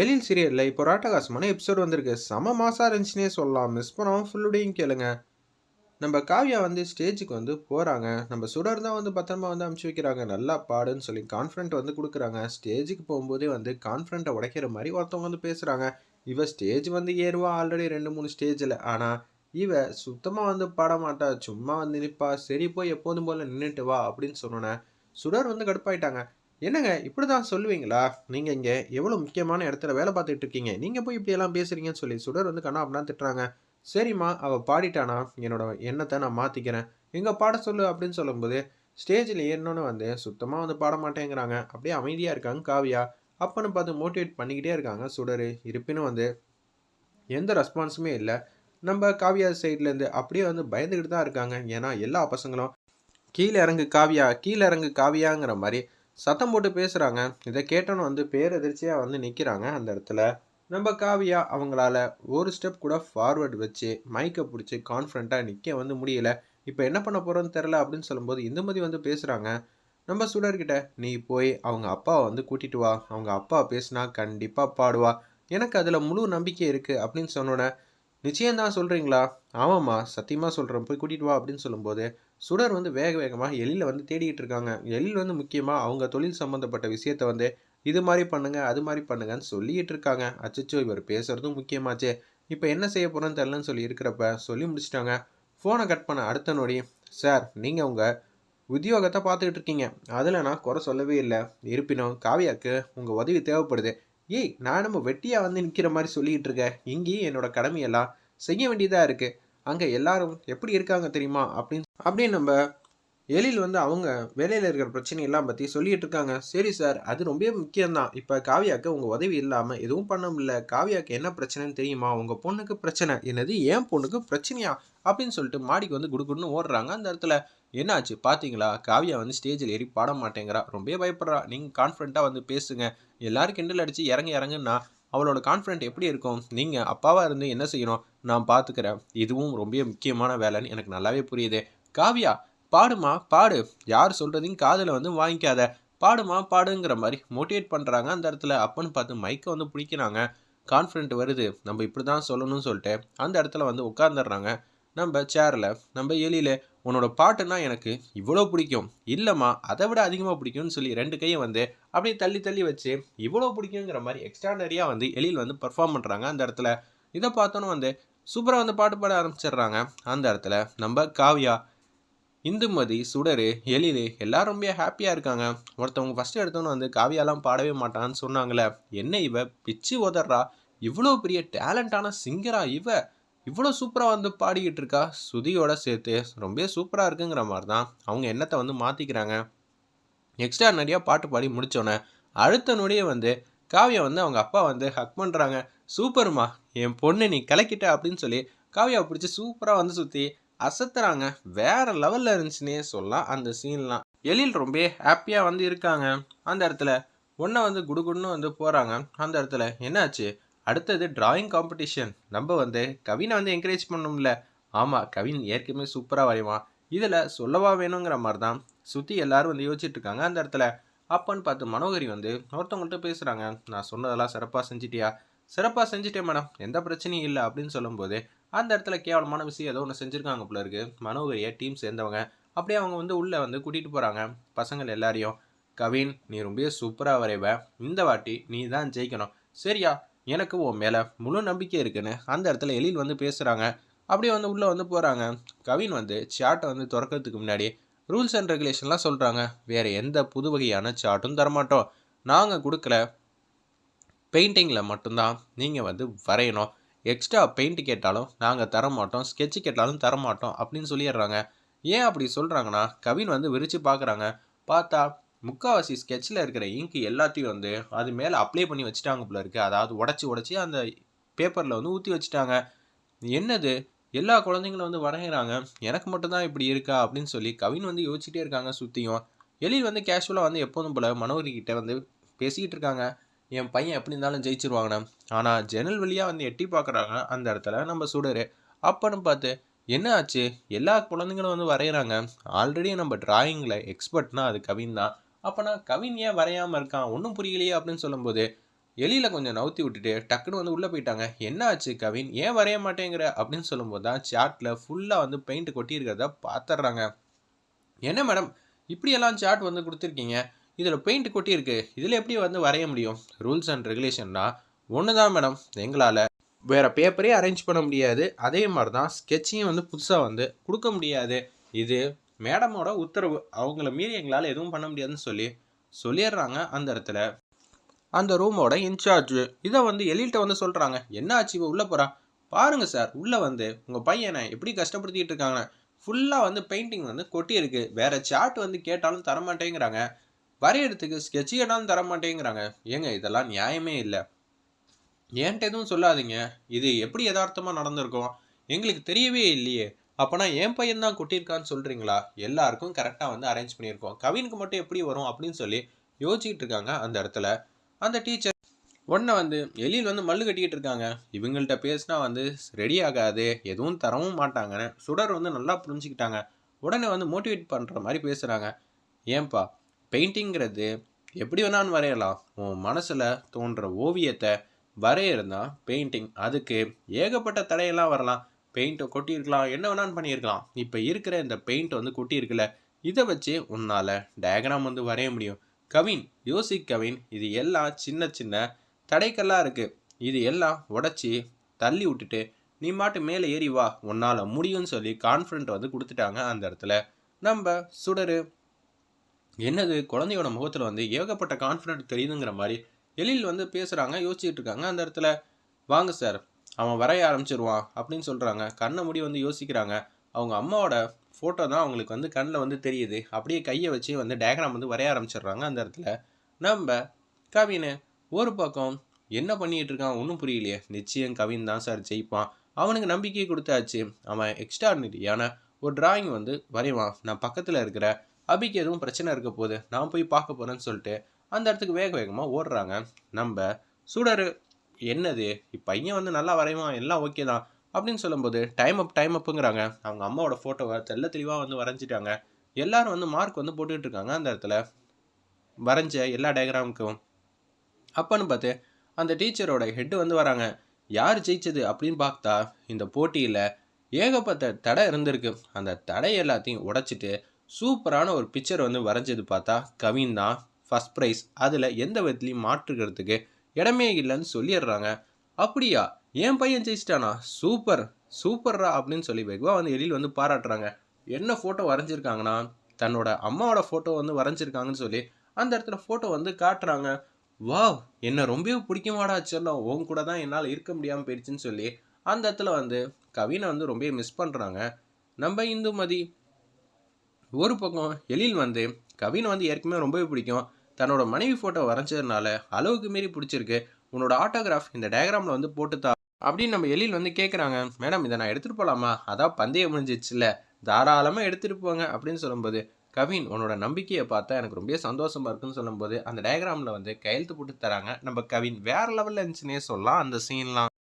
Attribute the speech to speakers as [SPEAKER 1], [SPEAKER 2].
[SPEAKER 1] எழில் சீரியலில் இப்போ ராட்டகாசமான எபிசோட் வந்திருக்கு. செம மாசாக இருந்துச்சுனே சொல்லலாம். மிஸ் பண்ணாமல் ஃபுல்லுடையும் கேளுங்க. நம்ம காவியா வந்து ஸ்டேஜுக்கு வந்து போகிறாங்க நம்ம சுடர் தான் வந்து பத்திரமா வந்து அமுச்சு வைக்கிறாங்க. நல்லா பாடுன்னு சொல்லி கான்ஃபிடென்ட் வந்து கொடுக்குறாங்க. ஸ்டேஜுக்கு போகும்போதே வந்து கான்ஃபிடென்ட்டை உடைக்கிற மாதிரி ஒருத்தவங்க வந்து பேசுகிறாங்க இவ ஸ்டேஜ் வந்து ஏறுவா ஆல்ரெடி ரெண்டு மூணு ஸ்டேஜில் ஆனால் இவ சுத்தமாக வந்து பாட மாட்டா. சும்மா வந்து நிற்பா சரி போய் எப்போதும் போல் நின்றுட்டு வா அப்படின்னு சொன்னோன்னே சுடர் வந்து கடுப்பாயிட்டாங்க. என்னங்க இப்படி தான் சொல்லுவீங்களா? நீங்கள் இங்கே எவ்வளோ முக்கியமான இடத்துல வேலை பார்த்துட்டு இருக்கீங்க. நீங்கள் போய் இப்படியெல்லாம் பேசுகிறீங்கன்னு சொல்லி சுடர் வந்து கண்ணா அப்படின்னா திட்டுறாங்க. சரிம்மா அவள் பாடிட்டானா? என்னோட எண்ணத்தை நான் மாற்றிக்கிறேன் எங்கே பாட சொல்லு அப்படின்னு சொல்லும்போது ஸ்டேஜில் ஏறினோன்னு வந்து சுத்தமாக வந்து பாட மாட்டேங்கிறாங்க. அப்படியே அமைதியாக இருக்காங்க காவியா. அப்பன்னு பார்த்து மோட்டிவேட் பண்ணிக்கிட்டே இருக்காங்க சுடர். இருப்பினும் வந்து எந்த ரெஸ்பான்ஸுமே இல்லை. நம்ம காவியா சைட்லேருந்து அப்படியே வந்து பயந்துக்கிட்டு தான் இருக்காங்க. ஏன்னா எல்லா பசங்களும் கீழே இறங்கு காவியா கீழே இறங்கு காவியாங்கிற மாதிரி சத்தம் போட்டு பேசுகிறாங்க இதை கேட்டோன்னு வந்து பேரெதிர்ச்சியாக வந்து நிற்கிறாங்க அந்த இடத்துல. நம்ம காவியா அவங்களால ஒரு ஸ்டெப் கூட ஃபார்வர்டு வச்சு மைக்கை பிடிச்சி கான்ஃபிடண்ட்டாக நிற்க வந்து முடியல. இப்போ என்ன பண்ண போகிறோன்னு தெரில அப்படின்னு சொல்லும்போது இந்துமதி வந்து பேசுகிறாங்க நம்ம சுடர்கிட்ட நீ போய் அவங்க அப்பாவை வந்து கூட்டிட்டு வா. அவங்க அப்பா பேசினா கண்டிப்பாக பாடுவா. எனக்கு அதில் முழு நம்பிக்கை இருக்குது அப்படின்னு சொன்னோன்னே நிச்சயம்தான் சொல்கிறீங்களா ஆமாம்மா சத்தியமாக சொல்கிறேன் போய் கூட்டிகிட்டு வா அப்படின்னு சொல்லும்போது சுடர் வந்து வேக வேகமாக எழில வந்து தேடிக்கிட்டு இருக்காங்க. எழில் வந்து முக்கியமாக அவங்க தொழில் சம்மந்தப்பட்ட விஷயத்த வந்து இது மாதிரி பண்ணுங்க அது மாதிரி பண்ணுங்கன்னு சொல்லிகிட்டு இருக்காங்க. அச்சச்சோ இவர் பேசுகிறதும் முக்கியமாச்சே. இப்போ என்ன செய்ய போகிறோன்னு தெரிலன்னு சொல்லி இருக்கிறப்ப சொல்லி முடிச்சிட்டாங்க. ஃபோனை கட் பண்ண அடுத்த நொடி சார் நீங்கள் உங்கள் உத்தியோகத்தை பார்த்துக்கிட்டு இருக்கீங்க. அதில் நான் குறை சொல்லவே இல்லை. இருப்பினும் காவியாக்கு உங்கள் உதவி தேவைப்படுது. ஏய் நான் நம்ம வெட்டியாக வந்து நிற்கிற மாதிரி சொல்லிகிட்டு இருக்கேன் இங்கேயும் என்னோட கடமையெல்லாம் செய்ய வேண்டியதாக இருக்குது அங்கே எல்லாரும் எப்படி இருக்காங்க தெரியுமா? அப்படின்னு அப்படின்னு நம்ம எழில் வந்து அவங்க வேலையில் இருக்கிற பிரச்சனையெல்லாம் பற்றி சொல்லிட்டு இருக்காங்க. சரி சார் அது ரொம்ப முக்கியம்தான். இப்போ காவியாக்கு உங்கள் உதவி இல்லாமல் எதுவும் பண்ண முடியல. காவியாக்கு என்ன பிரச்சனைன்னு தெரியுமா? உங்கள் பொண்ணுக்கு பிரச்சனை. என்னது? ஏன் பொண்ணுக்கு பிரச்சனையா? அப்படின்னு சொல்லிட்டு மாடிக்கு வந்து குடுக்குன்னு ஓடுறாங்க அந்த இடத்துல. என்னாச்சு? பார்த்தீங்களா காவியா வந்து ஸ்டேஜில் ஏறி பாட மாட்டேங்கிறா. ரொம்ப பயப்படுறா. நீங்கள் கான்ஃபிடண்ட்டாக வந்து பேசுங்க. எல்லாரும் கிண்டல் அடித்து இறங்கி இறங்குன்னா அவளோட கான்ஃபிடென்ட் எப்படி இருக்கும்? நீங்கள் அப்பாவாக இருந்து என்ன செய்யணும்? நான் பார்த்துக்கிறேன் இதுவும் ரொம்ப முக்கியமான வேலைன்னு எனக்கு நல்லாவே புரியுது. காவியா பாடுமா பாடு. யார் சொல்கிறதையும் காதில் வந்து வாங்கிக்காத. பாடுமா பாடுங்கிற மாதிரி மோட்டிவேட் பண்ணுறாங்க அந்த இடத்துல. அப்பன்னு பார்த்து மைக்கை வந்து பிடிக்கிறாங்க. கான்ஃபிடென்ட் வருது. நம்ம இப்படி தான் சொல்லணும்னு சொல்லிட்டு அந்த இடத்துல வந்து உட்காந்துடுறாங்க நம்ம சேரில் நம்ம எலியில் உன்னோட பாட்டுனா எனக்கு இவ்வளோ பிடிக்கும். இல்லைம்மா அதை விட அதிகமாக பிடிக்கும்னு சொல்லி ரெண்டு கையை வந்து அப்படியே தள்ளி தள்ளி வச்சு இவ்வளோ பிடிக்குங்கிற மாதிரி எக்ஸ்ட்ராடரியாக வந்து எலியில் வந்து பர்ஃபார்ம் பண்ணுறாங்க அந்த இடத்துல. இதை பார்த்தோன்னு வந்து சூப்பராக வந்து பாட்டு பாட ஆரம்பிச்சிடுறாங்க. அந்த இடத்துல நம்ம காவியா இந்துமதி சுடரு எழிலு எல்லாரும் ரொம்ப ஹாப்பியாக இருக்காங்க. ஒருத்தவங்க ஃபஸ்ட்டு எடுத்தோன்னு வந்து காவியாலாம் பாடவே மாட்டான்னு சொன்னாங்களே என்ன இவ? பிச்சு உதறா இவ்வளோ பெரிய டேலண்டான சிங்கரா இவ? இவ்வளோ சூப்பராக வந்து பாடிக்கிட்டு இருக்கா? சுதியோட சேர்த்து ரொம்ப சூப்பராக இருக்குங்கிற மாதிரி தான் அவங்க எண்ணத்தை வந்து மாற்றிக்கிறாங்க எக்ஸ்ட்ரா நிறையா பாட்டு பாடி முடித்தோன்னே அடுத்த நொடியே வந்து காவியா வந்து அவங்க அப்பா வந்து ஹக் பண்ணுறாங்க சூப்பர்மா என் பொண்ணு நீ கலக்கிட்ட அப்படின்னு சொல்லி காவியாவை பிடிச்சி சூப்பராக வந்து சுற்றி அசத்துறாங்க. வேற லெவலில் இருந்துச்சுன்னே சொல்லலாம். அந்த சீன்லாம் எழில் ரொம்ப ஹாப்பியாக வந்து இருக்காங்க. அந்த இடத்துல ஒன்றை வந்து குடுகுடுன்னு வந்து போகிறாங்க அந்த இடத்துல என்னாச்சு? அடுத்தது டிராயிங் காம்படிஷன் நம்ம வந்து கவினை வந்து என்கரேஜ் பண்ணோம்ல ஆமாம் கவின் ஏற்கனவே சூப்பராக வரைவான். இதில் சொல்லவா வேணுங்கிற மாதிரி தான் சுற்றி எல்லாரும் வந்து யோசிச்சுட்டு இருக்காங்க. அந்த இடத்துல அப்பன்னு பார்த்து மனோகரி வந்து ஒருத்தவங்கள்ட்ட பேசுகிறாங்க நான் சொன்னதெல்லாம் சிறப்பாக செஞ்சிட்டியா? சிறப்பாக செஞ்சிட்டேன் மேடம். எந்த பிரச்சனையும் இல்லை அப்படின்னு சொல்லும்போது அந்த இடத்துல கேவலமான விஷயம் ஏதோ ஒன்று செஞ்சுருக்காங்க போல இருக்கு. மனோகரியை டீம் சேர்ந்தவங்க. அப்படியே அவங்க வந்து உள்ளே வந்து கூட்டிகிட்டு போகிறாங்க பசங்கள் எல்லாரையும் கவின் நீ ரொம்ப சூப்பராக வரைவ. இந்த வாட்டி நீ தான் ஜெயிக்கணும். சரியா? எனக்கு உன் மேலே முழு நம்பிக்கை இருக்குன்னு அந்த இடத்துல எழில் வந்து பேசுகிறாங்க அப்படியே வந்து உள்ளே வந்து போகிறாங்க கவின் வந்து சார்ட்டை வந்து திறக்கிறதுக்கு முன்னாடி ரூல்ஸ் அண்ட் ரெகுலேஷன்லாம் சொல்கிறாங்க வேறு எந்த புது வகையான சார்ட்டும் தரமாட்டோம். நாங்கள் கொடுக்கல பெயிண்டிங்கில் மட்டும்தான் நீங்கள் வந்து வரையணும். எக்ஸ்ட்ரா பெயிண்ட் கேட்டாலும் நாங்கள் தர மாட்டோம் ஸ்கெட்சு கேட்டாலும் தர மாட்டோம் அப்படின்னு சொல்லிடுறாங்க. ஏன் அப்படி சொல்கிறாங்கன்னா கவின் வந்து விரித்து பார்க்குறாங்க பார்த்தா முக்கால்வாசி ஸ்கெட்சில் இருக்கிற இங்க் எல்லாத்தையும் வந்து அது மேலே அப்ளை பண்ணி வச்சுட்டாங்க போல இருக்குது அதாவது உடச்சி உடச்சி அந்த பேப்பரில் வந்து ஊற்றி வச்சுட்டாங்க. என்னது? எல்லா குழந்தைங்களும் வந்து வரைகிறாங்க எனக்கு மட்டும்தான் இப்படி இருக்கா? அப்படின்னு சொல்லி கவின் வந்து யோசிச்சுட்டே இருக்காங்க சுற்றியும் எழில் வந்து கேஷுவலாக வந்து எப்போதும் போல் மனோகரி வந்து பேசிக்கிட்டு இருக்காங்க. என் பையன் எப்படி இருந்தாலும் ஜெயிச்சிருவாங்கண்ணா. ஆனால் ஜன்னல் வழியாக வந்து எட்டி பார்க்குறாங்க. அந்த இடத்துல நம்ம சுடரு. அப்பன்னு பார்த்து என்ன ஆச்சு? எல்லா குழந்தைங்களும் வந்து வரைகிறாங்க ஆல்ரெடி நம்ம டிராயிங்கில் எக்ஸ்பர்ட்னா அது கவின் தான். அப்போனா கவின் ஏன் வரையாமல் இருக்கான்? ஒன்றும் புரியலையே அப்படின்னு சொல்லும்போது எலியில் கொஞ்சம் நவுத்தி விட்டுட்டு டக்குன்னு வந்து உள்ளே போயிட்டாங்க. என்ன ஆச்சு கவின்? ஏன் வரைய மாட்டேங்கிற? அப்படின்னு சொல்லும்போது தான் சார்ட்டில் ஃபுல்லாக வந்து பெயிண்ட் கொட்டியிருக்கிறத பார்த்துட்றாங்க. என்ன மேடம் இப்படியெல்லாம் சார்ட் வந்து கொடுத்துருக்கீங்க. இதில் பெயிண்ட் கொட்டியிருக்கு. இதில் எப்படி வந்து வரைய முடியும்? ரூல்ஸ் அண்ட் ரெகுலேஷன்னா ஒன்று தான் மேடம். எங்களால் வேறு பேப்பரே அரேஞ்ச் பண்ண முடியாது. அதே மாதிரி தான் ஸ்கெட்சையும் வந்து புதுசாக வந்து கொடுக்க முடியாது. இது மேடமோட உத்தரவு. அவங்கள மீறி எங்களால் எதுவும் பண்ண முடியாதுன்னு சொல்லி சொல்லிடுறாங்க அந்த இடத்துல. அந்த ரூமோட இன்சார்ஜ். இதை வந்து எலிட்ட வந்து சொல்கிறாங்க என்ன ஆச்சு? இவ உள்ளே போகிறா பாருங்கள் சார். உள்ளே வந்து உங்கள் பையனை எப்படி கஷ்டப்படுத்திக்கிட்டு இருக்காங்க? ஃபுல்லாக வந்து பெயிண்டிங் வந்து கொட்டியிருக்கு. வேறு சார்ட் வந்து கேட்டாலும் தரமாட்டேங்கிறாங்க. வரையறதுக்கு ஸ்கெட்ச் இடம் தர மாட்டேங்கிறாங்க ஏங்க இதெல்லாம் நியாயமே இல்லை. ஏன்ட்ட எதுவும் சொல்லாதீங்க. இது எப்படி யதார்த்தமாக நடந்திருக்கும் எங்களுக்கு தெரியவே இல்லையே. அப்போனா என் பையன் தான் கொட்டியிருக்கான்னு சொல்கிறீங்களா எல்லாருக்கும் கரெக்டாக வந்து அரேஞ்ச் பண்ணியிருக்கோம். கவினுக்கு மட்டும் எப்படி வரும் அப்படின்னு சொல்லி யோசிக்கிட்டு இருக்காங்க அந்த இடத்துல. அந்த டீச்சர் உடனே வந்து எலியில் வந்து மல்லு கட்டிக்கிட்டு இருக்காங்க. இவங்கள்ட்ட பேசினா வந்து ரெடி ஆகாது எதுவும் தரவும் மாட்டாங்கன்னு சுடர் வந்து நல்லா புரிஞ்சுக்கிட்டாங்க. உடனே வந்து மோட்டிவேட் பண்ணுற மாதிரி பேசுகிறாங்க ஏன்பா பெயிண்டிங்கிறது எப்படி வேணாலும் வரையலாம். உன் மனசில் தோன்ற ஓவியத்தை வரையறதா பெயிண்டிங். அதுக்கு ஏகப்பட்ட தடையெல்லாம் வரலாம். பெயிண்ட்டை கொட்டியிருக்கலாம். என்ன வேணாலும் பண்ணியிருக்கலாம். இப்போ இருக்கிற இந்த பெயிண்ட் வந்து கொட்டியிருக்குல்ல. இதை வச்சு உன்னால் டயக்ராம் வந்து வரைய முடியும். கவின் யோசி கவின் இது எல்லாம் சின்ன சின்ன தடைக்கல்லாம் இருக்குது இது எல்லாம் உடச்சி தள்ளி விட்டுட்டு நீ மாட்டு மேலே ஏறி வா. உன்னால் முடியும்னு சொல்லி கான்ஃபிடென்ட் வந்து கொடுத்துட்டாங்க அந்த இடத்துல. நம்ம சுடரு. என்னது குழந்தையோட முகத்தில் வந்து ஏகப்பட்ட கான்ஃபிடென்ட் தெரியுதுங்கிற மாதிரி எழில் வந்து பேசுகிறாங்க யோசிச்சுட்டு இருக்காங்க. அந்த இடத்துல வாங்க சார் அவன் வரைய ஆரம்பிச்சிருவான் அப்படின்னு சொல்கிறாங்க கண்ணை முடி வந்து யோசிக்கிறாங்க. அவங்க அம்மாவோட ஃபோட்டோ தான் அவங்களுக்கு வந்து கண்ணில் வந்து தெரியுது. அப்படியே கையை வச்சு வந்து டயக்ராம் வந்து வரைய ஆரம்பிச்சிடுறாங்க அந்த இடத்துல. நம்ம கவின் ஒரு பக்கம் என்ன பண்ணிகிட்டு இருக்கான்? ஒன்றும் புரியலையே. நிச்சயம் கவின் தான் சார் ஜெயிப்பான். அவனுக்கு நம்பிக்கையை கொடுத்தாச்சு. அவன் எக்ஸ்ட்ராடினரியான ஒரு டிராயிங் வந்து வரைவான். நான் பக்கத்தில் இருக்கிற அபிக்கு எதுவும் பிரச்சனை இருக்க போகுது. நான் போய் பார்க்க போகிறேன்னு சொல்லிட்டு அந்த இடத்துக்கு வேக வேகமாக ஓடுறாங்க. நம்ம சுடர் என்னது? பையன் வந்து நல்லா வரைவான் எல்லாம் ஓகே தான் அப்படின்னு சொல்லும்போது டைம் அப் டைம் அப்புங்கிறாங்க அவங்க அம்மாவோட ஃபோட்டோவை தெல்ல தெளிவாக வந்து வரைஞ்சிட்டாங்க. எல்லாரும் வந்து மார்க் வந்து போட்டுக்கிட்டு இருக்காங்க அந்த இடத்துல. வரைஞ்ச எல்லா டயக்ராமுக்கும் அப்பன்னு பார்த்து அந்த டீச்சரோட ஹெட்டு வந்து வராங்க. யார் ஜெயிச்சது? அப்படின்னு பார்த்தா இந்த போட்டியில் ஏகப்பட்ட தடை இருந்திருக்கு. அந்த தடை எல்லாத்தையும் உடைச்சிட்டு சூப்பரான ஒரு பிக்சர் வந்து வரைஞ்சது பார்த்தா கவின் தான் ஃபஸ்ட் ப்ரைஸ் அதில் எந்த விதத்துலையும் மாற்றுக்கிறதுக்கு இடமே இல்லைன்னு சொல்லிடுறாங்க. அப்படியா? என் பையன் ஜெயிச்சிட்டானா? சூப்பர் சூப்பர்ரா அப்படின்னு சொல்லி வெகுவா வந்து எழில் வந்து பாராட்டுறாங்க. என்ன ஃபோட்டோ வரைஞ்சிருக்காங்கன்னா தன்னோட அம்மாவோட ஃபோட்டோ வந்து வரைஞ்சிருக்காங்கன்னு சொல்லி அந்த இடத்துல ஃபோட்டோ வந்து காட்டுறாங்க. வாவ் என்ன ரொம்பவே பிடிக்குமாடா செல்லம். உன் கூட தான் என்னால் இருக்க முடியாமல் போயிடுச்சுன்னு சொல்லி அந்த இடத்துல வந்து கவினை வந்து ரொம்பவே மிஸ் பண்ணுறாங்க நம்ம இந்துமதி ஒரு பக்கம் எழில் வந்து கவின் வந்து ஏற்கனவே ரொம்பவே பிடிக்கும். தன்னோட மனைவி ஃபோட்டோ வரைஞ்சதுனால அளவுக்கு மீறி பிடிச்சிருக்கு. உன்னோட ஆட்டோகிராஃப் இந்த டயக்ராமில் வந்து போட்டுத்தா அப்படின்னு நம்ம எழில் வந்து கேட்குறாங்க மேடம் இதை நான் எடுத்துகிட்டு போகலாமா அதான் பந்தயம் முடிஞ்சிச்சுல தாராளமாக எடுத்துகிட்டு போங்க அப்படின்னு சொல்லும்போது கவின் உன்னோட நம்பிக்கையை பார்த்தா எனக்கு ரொம்ப சந்தோஷமாக இருக்குன்னு சொல்லும்போது அந்த டயக்ராமில் வந்து கையெழுத்து போட்டு தராங்க. நம்ம கவின் வேறு லெவலில் இருந்துச்சுன்னே சொல்லலாம் அந்த சீன்லாம்